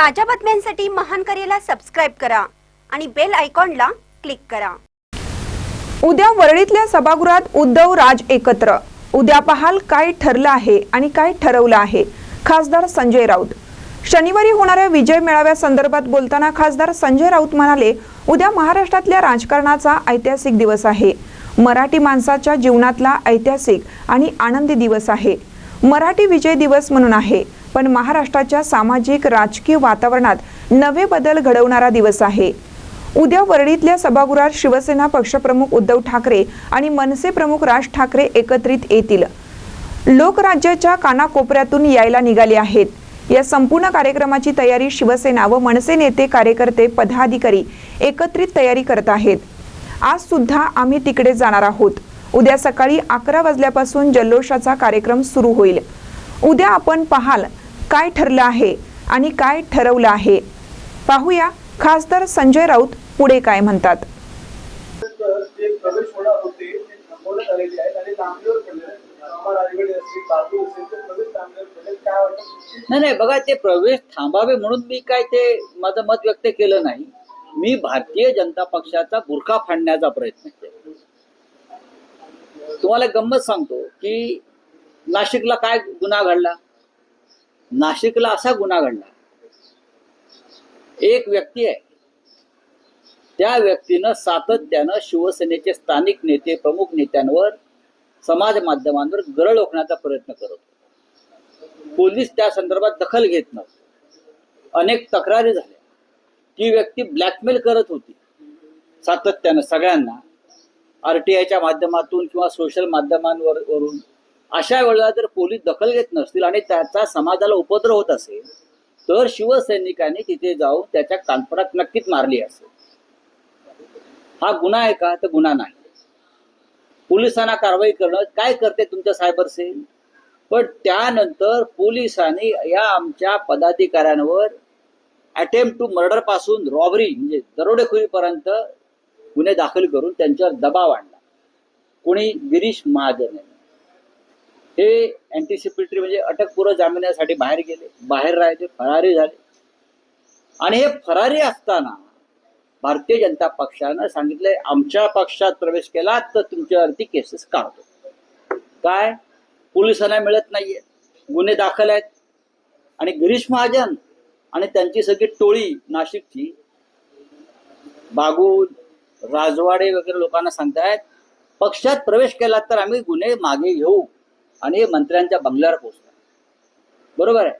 ताज्या बातम्यांसाठी महान करेला सबस्क्राईब करा आणि बेल आयकॉनला क्लिक करा. उद्या वरळीतल्या सभागृहात उद्धव राज एकत्र. उद्या पाहाल काय ठरलं आहे आणि काय ठरवलं आहे. खासदार संजय राऊत. शनिवारी होणाऱ्या विजय मेळाव्यासंदर्भात बोलताना खासदार संजय राऊत म्हणाले उद्या महाराष्ट्रातल्या राजकारणाचा ऐतिहासिक दिवस आहे. मराठी माणसाच्या जीवनातला ऐतिहासिक आणि आनंदी दिवस आहे. मराठी विजय दिवस म्हणून आहे. पण महाराष्ट्राच्या सामाजिक राजकीय वातावरणात नवे बदल घडवणारा दिवस आहे. उद्या वरळीतल्या सभागृहात शिवसेना पक्षप्रमुख उद्धव ठाकरे आणि मनसे प्रमुख राज ठाकरे एकत्रित येतील. लोकराज्याच्या कानाकोपऱ्यातून यायला निघाले आहेत. या संपूर्ण कार्यक्रमाची तयारी शिवसेना व मनसे नेते कार्यकर्ते पदाधिकारी एकत्रित तयारी करत आहेत. आज सुद्धा आम्ही तिकडे जाणार आहोत. उद्या सकाळी अकरा वाजल्यापासून जल्लोषाचा कार्यक्रम सुरू होईल. उद्या आपण पाहाल काय ठरलं आहे आणि काय ठरवलं आहे? पाहूया. खासदार संजय राऊत पुढे काय म्हणतात? नाही नाही बघा ते प्रवेश थांबावे म्हणून मी काय ते माझं मत व्यक्त केलं नाही. मी भारतीय जनता पक्षाचा बुरखा फाडण्याचा प्रयत्न केला. तुम्हाला गंमत सांगतो की नाशिकला काय गुन्हा घडला? नाशिकला असा गुन्हा घडला. एक व्यक्ती आहे. त्या व्यक्तीनं सातत्यानं शिवसेनेचे स्थानिक नेते प्रमुख नेत्यांवर समाज माध्यमांवर गरळ ओकण्याचा प्रयत्न करत पोलीस त्या संदर्भात दखल घेत नव्हते. अनेक तक्रारी झाल्या. ती व्यक्ती ब्लॅकमेल करत होती. सातत्यानं सगळ्यांना आरटीआयच्या माध्यमातून किंवा सोशल माध्यमांवर वरून अशा वेळेला जर पोलीस दखल घेत नसतील आणि त्याचा समाजाला उपद्रव होत असेल तर शिवसैनिकांनी तिथे जाऊन त्याच्या कानफडात नक्कीच मारली असेल. हा गुन्हा आहे का? तर गुन्हा नाही. पोलिसांना कारवाई करणं काय करते तुमच्या सायबर सेल? पण त्यानंतर पोलिसांनी या आमच्या पदाधिकाऱ्यांवर अटेम्प्ट टू मर्डरपासून रॉबरी म्हणजे दरोडेखोरीपर्यंत गुन्हे दाखल करून त्यांच्यावर दबाव आणला. कोणी गिरीश महाजन आहे. हे अँटिसिपेटरी म्हणजे अटकपूर्व जामिनासाठी बाहेर गेले बाहेर राहिले फरारी झाले. आणि हे फरारी असताना भारतीय जनता पक्षानं सांगितलंय आमच्या पक्षात प्रवेश केला तर तुमच्यावरती केसेस काढतो. काय? पोलिसांना मिळत नाहीये. गुन्हे दाखल आहेत. आणि गिरीश महाजन आणि त्यांची सगळी टोळी नाशिकची बागुल राजवाडे वगैरे लोकांना सांगतायत पक्षात प्रवेश केला तर आम्ही गुन्हे मागे घेऊ. आणि हे मंत्र्यांच्या बंगल्यावर पोहोचतात बरोबर आहे?